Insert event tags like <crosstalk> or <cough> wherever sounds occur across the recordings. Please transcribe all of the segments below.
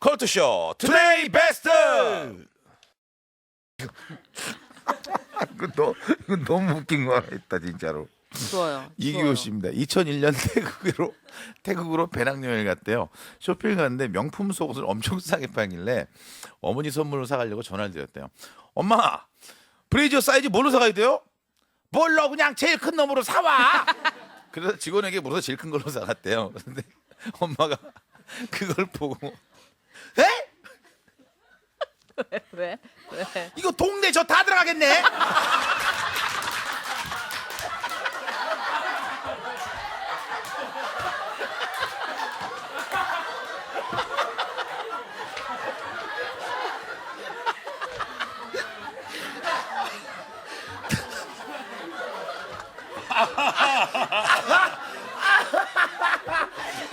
컬투쇼 투데이 베스트 <laughs> 이거 너 이거 너무 웃긴 거 하나 있다 진짜로. 좋아요. 이기호. 씨입니다. 2001년 <laughs> 태국으로 태국으로 배낭여행 갔대요. 쇼핑 갔는데 명품 속옷을 엄청 싸게 팔길래 어머니 선물로 사가려고 전화를 드렸대요. 엄마 브레이저 사이즈 뭘로 사가야 돼요? 뭘로 그냥 제일 큰 놈으로 사와. <laughs> 그래서 직원에게 물어서 제일 큰 걸로 사갔대요. 근데 엄마가 그걸 보고 에? <laughs> 왜? 왜? 이거 동네 저 다 들어가겠네. <laughs>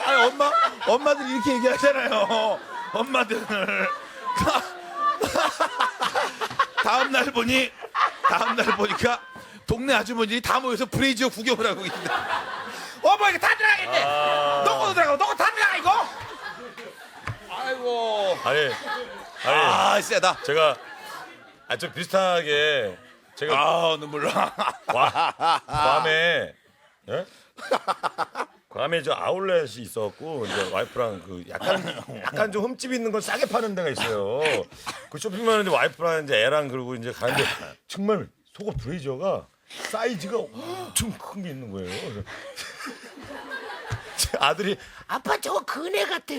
아니 엄마 엄마들 이렇게 얘기하잖아요. 엄마들 <laughs> 다음 날 보니 다음 날 보니까 동네 아주머니들이 다 모여서 브레이지어 구경을 하고 있는데 어머 이거 다 들어가겠네. 너거 들어가고 너거 다 들어가 이거. 아이고 아니, 아니, 아 세다. 제가 아, 좀 비슷하게 제가 아 눈물 나. 과, 괌에 예? <laughs> 괌에 저 아울렛이 있었고 이제 와이프랑 그 약간 약간 좀 흠집 있는 걸 싸게 파는 데가 있어요. 그 쇼핑하는데 와이프랑 이제 애랑 그러고 이제 가는데 정말 속옷 브레이저가 사이즈가 엄청 큰 게 있는 거예요. <laughs> 제 아들이 아빠 저거 그네 같아.